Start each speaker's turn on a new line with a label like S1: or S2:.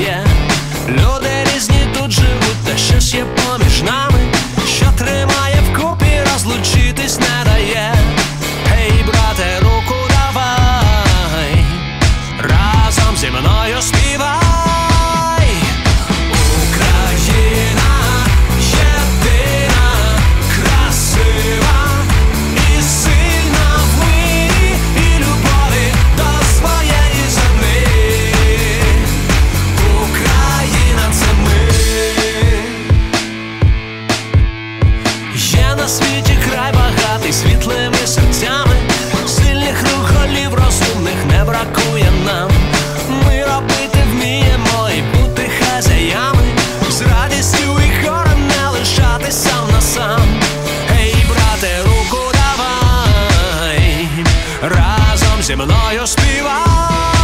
S1: є. Люди різні тут живуть, та щось є поміж нами, що тримає вкупі, розлучитись не дає. Гей, брате, На світі край багатий світлими серцями, сильних рук голів розумних не бракує нам. Ми робити вміємо і бути хазяями, з радістю і хором не лишатись сам на сам. Гей, брате, руку давай, разом зі мною співай.